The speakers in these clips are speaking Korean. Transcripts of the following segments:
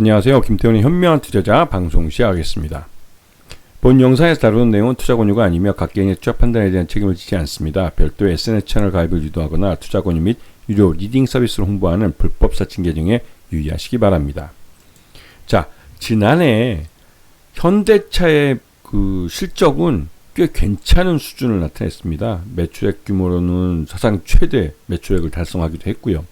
안녕하세요. 김태훈의 현명한 투자자 방송 시작하겠습니다. 본 영상에서 다루는 내용은 투자 권유가 아니며 각 개인의 투자 판단에 대한 책임을 지지 않습니다. 별도의 SNS 채널 가입을 유도하거나 투자 권유 및 유료 리딩 서비스를 홍보하는 불법 사칭 계정에 유의하시기 바랍니다. 자, 지난해 현대차의 그 실적은 꽤 괜찮은 수준을 나타냈습니다. 매출액 규모로는 사상 최대 매출액을 달성하기도 했고요.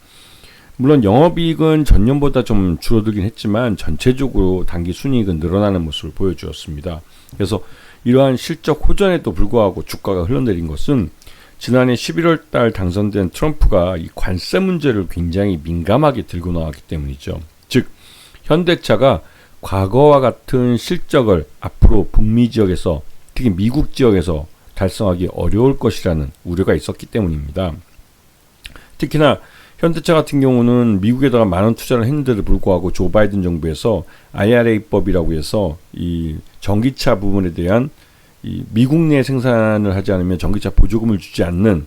물론 영업이익은 전년보다 좀 줄어들긴 했지만 전체적으로 단기 순이익은 늘어나는 모습을 보여주었습니다. 그래서 이러한 실적 호전에도 불구하고 주가가 흘러내린 것은 지난해 11월 달 당선된 트럼프가 이 관세 문제를 굉장히 민감하게 들고 나왔기 때문이죠. 즉, 현대차가 과거와 같은 실적을 앞으로 북미 지역에서 특히 미국 지역에서 달성하기 어려울 것이라는 우려가 있었기 때문입니다. 특히나 현대차 같은 경우는 미국에다가 많은 투자를 했는데도 불구하고 조 바이든 정부에서 IRA법이라고 해서 이 전기차 부분에 대한 이 미국 내 생산을 하지 않으면 전기차 보조금을 주지 않는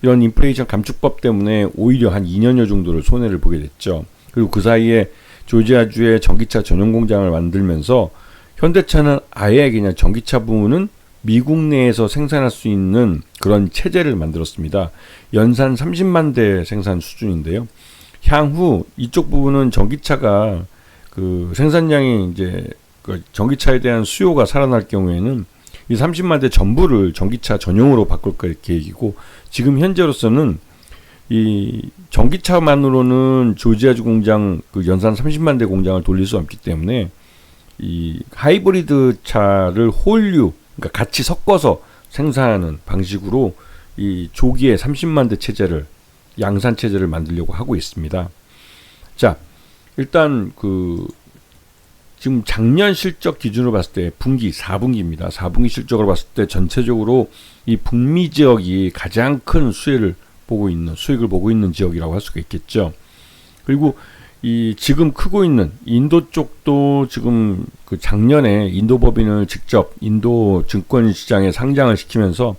이런 인플레이션 감축법 때문에 오히려 한 2년여 정도를 손해를 보게 됐죠. 그리고 그 사이에 조지아주에 전기차 전용 공장을 만들면서 현대차는 아예 그냥 전기차 부분은 미국 내에서 생산할 수 있는 그런 체제를 만들었습니다. 연산 30만 대 생산 수준인데요. 향후 이쪽 부분은 전기차가 그 생산량이 이제 그 전기차에 대한 수요가 살아날 경우에는 이 30만 대 전부를 전기차 전용으로 바꿀 계획이고 지금 현재로서는 이 전기차만으로는 조지아주 공장 그 연산 30만 대 공장을 돌릴 수 없기 때문에 이 하이브리드 차를 홀류 그러니까 같이 섞어서 생산하는 방식으로 이 조기에 30만 대 체제를 양산 체제를 만들려고 하고 있습니다. 자, 일단 그 지금 작년 실적 기준으로 봤을 때 분기 4분기입니다. 4분기 실적으로 봤을 때 전체적으로 이 북미 지역이 가장 큰 수혜를 보고 있는 수익을 보고 있는 지역이라고 할 수가 있겠죠. 그리고 이 지금 크고 있는 인도 쪽도 지금 그 작년에 인도 법인을 직접 인도 증권 시장에 상장을 시키면서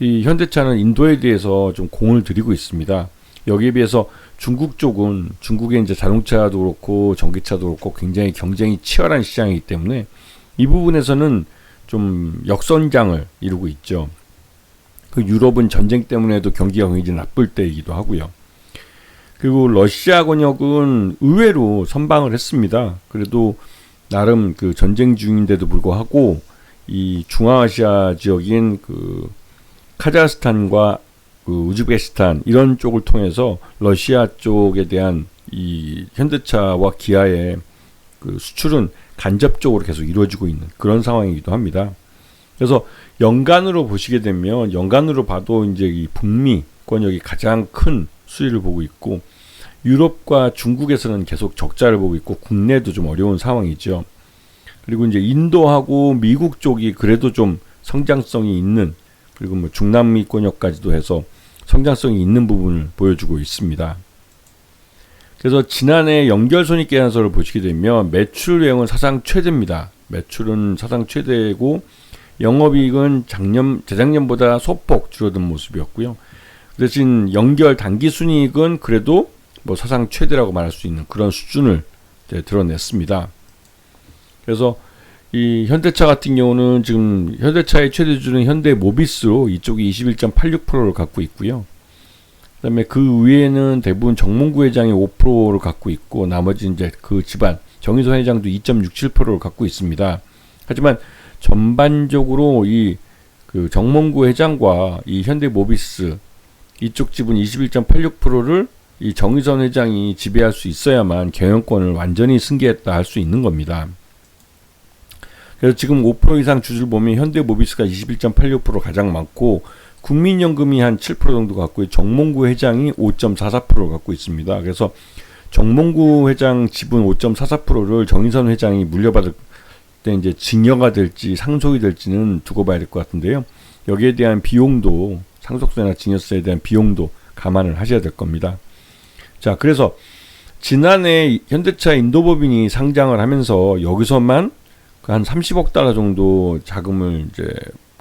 이 현대차는 인도에 대해서 좀 공을 들이고 있습니다. 여기에 비해서 중국 쪽은 중국의 이제 자동차도 그렇고 전기차도 그렇고 굉장히 경쟁이 치열한 시장이기 때문에 이 부분에서는 좀 역선장을 이루고 있죠. 그 유럽은 전쟁 때문에도 경기가 굉장히 나쁠 때이기도 하고요. 그리고 러시아 권역은 의외로 선방을 했습니다. 그래도 나름 그 전쟁 중인데도 불구하고 이 중앙아시아 지역인 그 카자흐스탄과 그 우즈베키스탄 이런 쪽을 통해서 러시아 쪽에 대한 이 현대차와 기아의 그 수출은 간접적으로 계속 이루어지고 있는 그런 상황이기도 합니다. 그래서 연간으로 보시게 되면 연간으로 봐도 이제 이 북미 권역이 가장 큰 수위를 보고 있고 유럽과 중국에서는 계속 적자를 보고 있고 국내도 좀 어려운 상황이죠. 그리고 이제 인도하고 미국 쪽이 그래도 좀 성장성이 있는 그리고 뭐 중남미권역까지도 해서 성장성이 있는 부분을 보여주고 있습니다. 그래서 지난해 연결 손익 계산서를 보시게 되면 매출 내용은 사상 최대입니다. 매출은 사상 최대고 영업이익은 작년 재작년보다 소폭 줄어든 모습이었고요. 대신 연결 단기 순이익은 그래도 뭐 사상 최대라고 말할 수 있는 그런 수준을 드러냈습니다. 그래서 이 현대차 같은 경우는 지금 현대차의 최대 주는 현대 모비스로 이쪽이 21.86%를 갖고 있고요. 그다음에 그 위에는 대부분 정몽구 회장이 5%를 갖고 있고 나머지 이제 그 집안 정의선 회장도 2.67%를 갖고 있습니다. 하지만 전반적으로 이 그 정몽구 회장과 이 현대 모비스 이쪽 지분 21.86%를 이 정의선 회장이 지배할 수 있어야만 경영권을 완전히 승계했다 할 수 있는 겁니다. 그래서 지금 5% 이상 주주를 보면 현대모비스가 21.86% 가장 많고 국민연금이 한 7% 정도 갖고 정몽구 회장이 5.44%를 갖고 있습니다. 그래서 정몽구 회장 지분 5.44%를 정의선 회장이 물려받을 때 이제 증여가 될지 상속이 될지는 두고 봐야 될 것 같은데요. 여기에 대한 비용도 상속세나 증여세에 대한 비용도 감안을 하셔야 될 겁니다. 자, 그래서 지난해 현대차 인도법인이 상장을 하면서 여기서만 한 30억 달러 정도 자금을 이제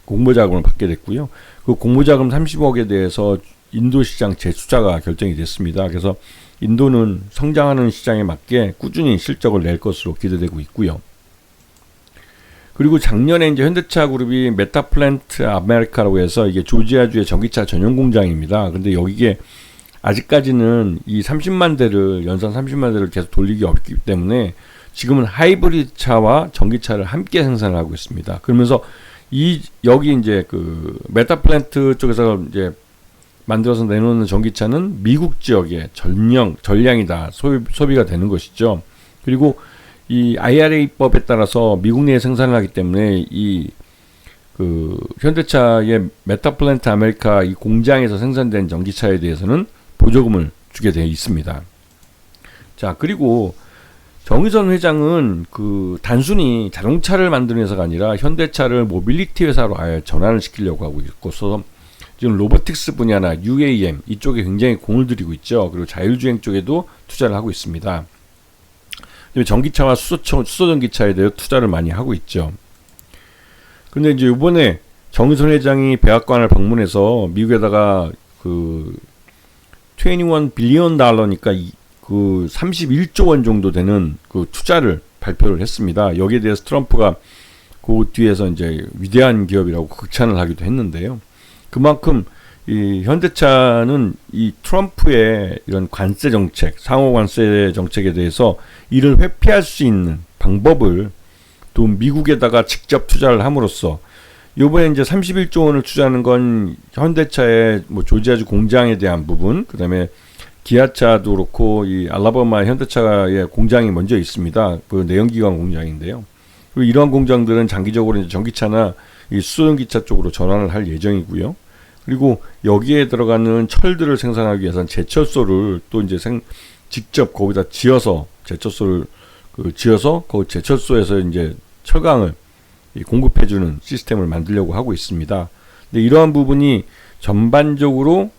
공모 자금을 받게 됐고요. 그 공모 자금 30억에 대해서 인도 시장 재투자가 결정이 됐습니다. 그래서 인도는 성장하는 시장에 맞게 꾸준히 실적을 낼 것으로 기대되고 있고요. 그리고 작년에 이제 현대차 그룹이 메타플랜트 아메리카라고 해서 이게 조지아주의 전기차 전용 공장입니다. 근데 여기에 아직까지는 이 30만 대를 연산 30만 대를 계속 돌리기 어렵기 때문에 지금은 하이브리드 차와 전기차를 함께 생산을 하고 있습니다. 그러면서 이 여기 이제 그 메타플랜트 쪽에서 이제 만들어서 내놓는 전기차는 미국 지역의 전령 전량이다 소비, 소비가 되는 것이죠. 그리고 이 IRA법에 따라서 미국 내에 생산을 하기 때문에 이 그 현대차의 메타플랜트 아메리카 이 공장에서 생산된 전기차에 대해서는 보조금을 주게 되어 있습니다. 자 그리고 정의선 회장은 그 단순히 자동차를 만드는 회사가 아니라 현대차를 모빌리티 회사로 아예 전환을 시키려고 하고 있고서 지금 로보틱스 분야나 UAM 이쪽에 굉장히 공을 들이고 있죠. 그리고 자율주행 쪽에도 투자를 하고 있습니다. 전기차와 수소, 수소 전기차에 대해 투자를 많이 하고 있죠. 근데 이제 이번에 정의선 회장이 백악관을 방문해서 미국에다가 그 21 빌리언 달러니까 그 31조 원 정도 되는 그 투자를 발표를 했습니다. 여기에 대해서 트럼프가 그 뒤에서 이제 위대한 기업이라고 극찬을 하기도 했는데요. 그만큼 이 현대차는 이 트럼프의 이런 관세 정책, 상호 관세 정책에 대해서 이를 회피할 수 있는 방법을 또 미국에다가 직접 투자를 함으로써 요번에 이제 31조 원을 투자하는 건 현대차의 뭐 조지아주 공장에 대한 부분, 그다음에 기아차도 그렇고 이 알라바마 현대차의 공장이 먼저 있습니다. 그 내연기관 공장인데요. 그리고 이러한 공장들은 장기적으로 이제 전기차나 이 수소전기차 쪽으로 전환을 할 예정이고요. 그리고 여기에 들어가는 철들을 생산하기 위해서는 제철소를 또 이제 생, 직접 거기다 지어서 제철소를 그 지어서 그 제철소에서 이제 철강을 공급해주는 시스템을 만들려고 하고 있습니다. 근데 이러한 부분이 전반적으로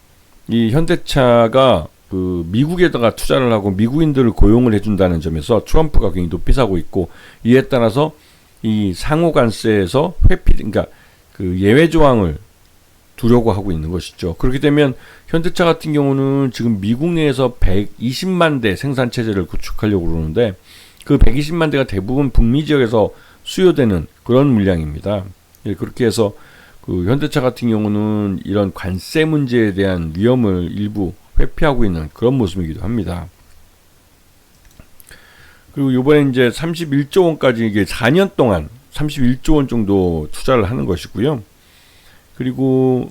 이 현대차가 그 미국에다가 투자를 하고 미국인들을 고용을 해준다는 점에서 트럼프가 굉장히 높이 사고 있고 이에 따라서 이 상호 관세에서 회피 그러니까 그 예외 조항을 두려고 하고 있는 것이죠. 그렇게 되면 현대차 같은 경우는 지금 미국 내에서 120만 대 생산 체제를 구축하려고 그러는데 그 120만 대가 대부분 북미 지역에서 수요되는 그런 물량입니다. 예, 그렇게 해서 그 현대차 같은 경우는 이런 관세 문제에 대한 위험을 일부 회피하고 있는 그런 모습이기도 합니다. 그리고 이번에 이제 31조 원까지 이게 4년 동안 31조 원 정도 투자를 하는 것이고요. 그리고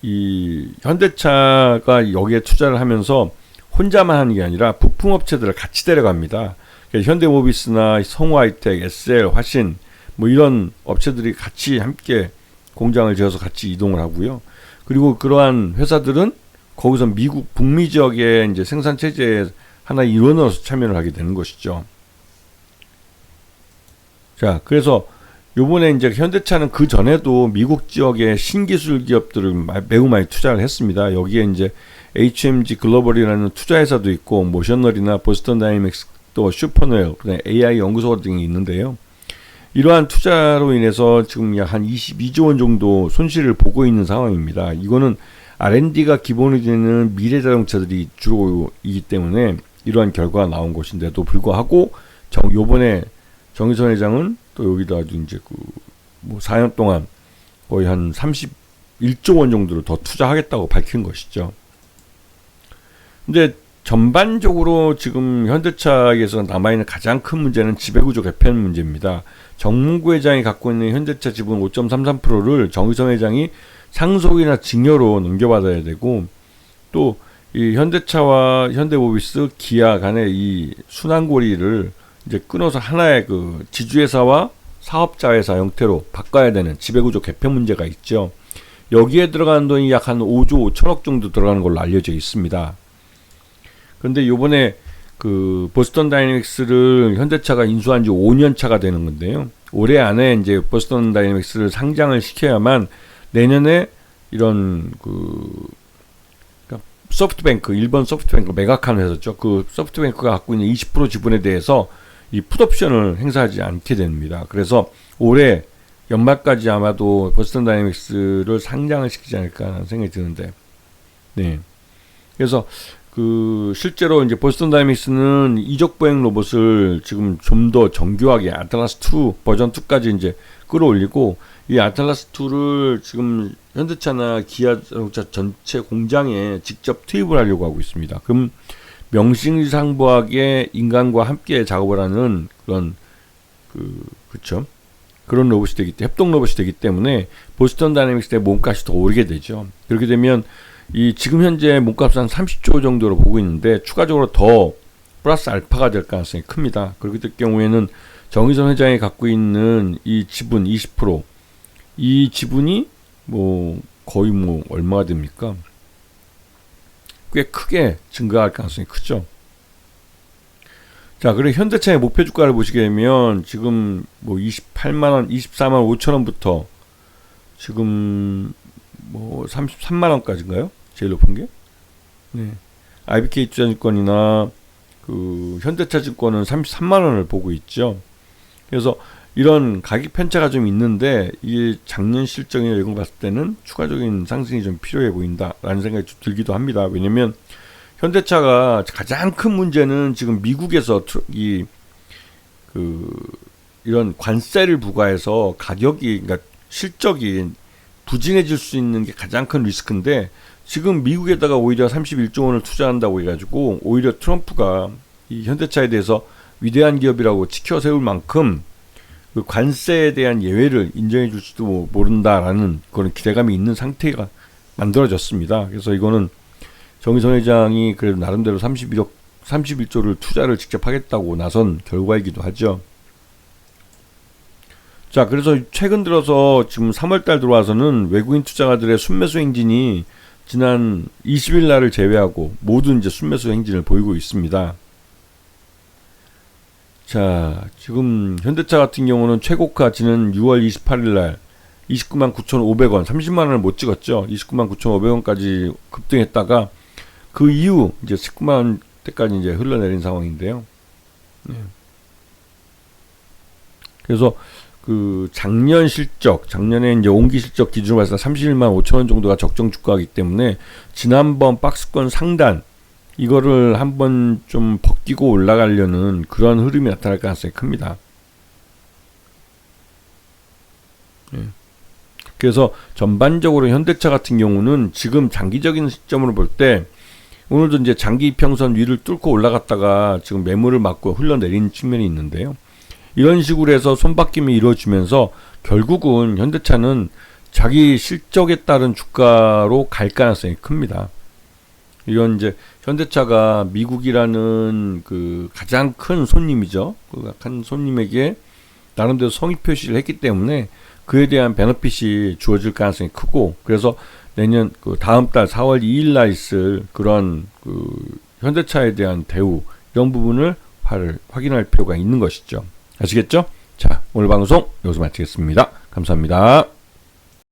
이 현대차가 여기에 투자를 하면서 혼자만 하는 게 아니라 부품 업체들을 같이 데려갑니다. 현대모비스나 성우하이텍, SL, 화신 뭐 이런 업체들이 같이 함께 공장을 지어서 같이 이동을 하고요. 그리고 그러한 회사들은 거기서 미국 북미 지역의 이제 생산 체제에 하나 일원으로서 참여를 하게 되는 것이죠. 자, 그래서 요번에 이제 현대차는 그 전에도 미국 지역의 신기술 기업들을 매우 많이 투자를 했습니다. 여기에 이제 HMG 글로벌이라는 투자회사도 있고 모셔널이나 보스턴 다이내믹스 또 슈퍼넬, AI 연구소 등이 있는데요. 이러한 투자로 인해서 지금 약 한 22조 원 정도 손실을 보고 있는 상황입니다. 이거는 R&D가 기본이 되는 미래 자동차들이 주로이기 때문에 이러한 결과가 나온 것인데도 불구하고 정 요번에 정의선 회장은 또 여기다 이제 그뭐 4년 동안 거의 한 31조 원 정도를 더 투자하겠다고 밝힌 것이죠. 근데 전반적으로 지금 현대차에서 남아있는 가장 큰 문제는 지배구조 개편 문제입니다. 정문구 회장이 갖고 있는 현대차 지분 5.33%를 정의선 회장이 상속이나 증여로 넘겨받아야 되고 또 이 현대차와 현대모비스, 기아 간의 이 순환고리를 이제 끊어서 하나의 그 지주회사와 사업자회사 형태로 바꿔야 되는 지배구조 개편 문제가 있죠. 여기에 들어가는 돈이 약 한 5조 5천억 정도 들어가는 걸로 알려져 있습니다. 그런데 요번에 그 보스턴 다이내믹스를 현대차가 인수한 지 5년 차가 되는 건데요. 올해 안에 이제 보스턴 다이내믹스를 상장을 시켜야만 내년에 이런 그 그러니까 소프트뱅크 일본 소프트뱅크 메가칸 회사죠. 그 소프트뱅크가 갖고 있는 20% 지분에 대해서 이 풋옵션을 행사하지 않게 됩니다. 그래서 올해 연말까지 아마도 버스턴 다이내믹스를 상장을 시키지 않을까 하는 생각이 드는데, 네. 그래서 그 실제로 이제 보스턴 다이믹스는 이적 보행 로봇을 지금 좀 더 정교하게 아틀라스 2 버전 2까지 이제 끌어올리고 이 아틀라스 2를 지금 현대차나 기아 자동차 전체 공장에 직접 투입을 하려고 하고 있습니다. 그럼 명실상부하게 인간과 함께 작업을 하는 그런 그 그쵸 그런 로봇이 되기 때문에 협동 로봇이 되기 때문에 보스턴 다이내믹스의 몸값이 더 오르게 되죠. 그렇게 되면 이 지금 현재 몸값은 한 30조 정도로 보고 있는데 추가적으로 더 플러스 알파가 될 가능성이 큽니다. 그렇게 될 경우에는 정의선 회장이 갖고 있는 이 지분 20%이 지분이 뭐 거의 뭐 얼마가 됩니까? 꽤 크게 증가할 가능성이 크죠. 자, 그리고 현대차의 목표 주가를 보시게 되면 지금 뭐 28만 원, 24만 5천 원부터 지금 뭐 33만 원까지인가요? 제일 높은 게? 네. IBK 투자증권이나 그 현대차증권은 33만 원을 보고 있죠. 그래서 이런 가격 편차가 좀 있는데 이게 작년 실적이나 이런 거 봤을 때는 추가적인 상승이 좀 필요해 보인다라는 생각이 좀 들기도 합니다. 왜냐면 현대차가 가장 큰 문제는 지금 미국에서 이 그 이런 관세를 부과해서 가격이 그러니까 실적이 부진해질 수 있는 게 가장 큰 리스크인데 지금 미국에다가 오히려 31조 원을 투자한다고 해가지고 오히려 트럼프가 이 현대차에 대해서 위대한 기업이라고 지켜 세울 만큼 그 관세에 대한 예외를 인정해 줄지도 모른다라는 그런 기대감이 있는 상태가 만들어졌습니다. 그래서 이거는 정의선 회장이 그래도 나름대로 31억 31조를 투자를 직접 하겠다고 나선 결과이기도 하죠. 자, 그래서 최근 들어서 지금 3월달 들어와서는 외국인 투자가들의 순매수 행진이 지난 20일 날을 제외하고 모든 이제 순매수 행진을 보이고 있습니다. 자, 지금 현대차 같은 경우는 최고가 지난 6월 28일 날 29만 9,500원, 30만 원을 못 찍었죠. 29만 9,500원까지 급등했다가 그 이후 이제 19만 원대까지 이제 흘러내린 상황인데요. 네. 그래서 그 작년 실적, 작년에 이제 온기 실적 기준으로 봤을 때 31만 5천 원 정도가 적정 주가이기 때문에 지난번 박스권 상단 이거를 한번 좀 벗기고 올라가려는 그런 흐름이 나타날 가능성이 큽니다. 예. 그래서 전반적으로 현대차 같은 경우는 지금 장기적인 시점으로 볼 때 오늘도 이제 장기 이평선 위를 뚫고 올라갔다가 지금 매물을 맞고 흘러내린 측면이 있는데요. 이런 식으로 해서 손바뀜이 이루어지면서 결국은 현대차는 자기 실적에 따른 주가로 갈 가능성이 큽니다. 이건 이제 현대차가 미국이라는 그 가장 큰 손님이죠. 그큰 손님에게 나름대로 성의 표시를 했기 때문에 그에 대한 베너핏이 주어질 가능성이 크고 그래서 내년 그 다음 달 4월 2일 날 있을 그런 그 현대차에 대한 대우 이런 부분을 확인할 필요가 있는 것이죠. 아시겠죠? 자, 오늘 방송 여기서 마치겠습니다. 감사합니다.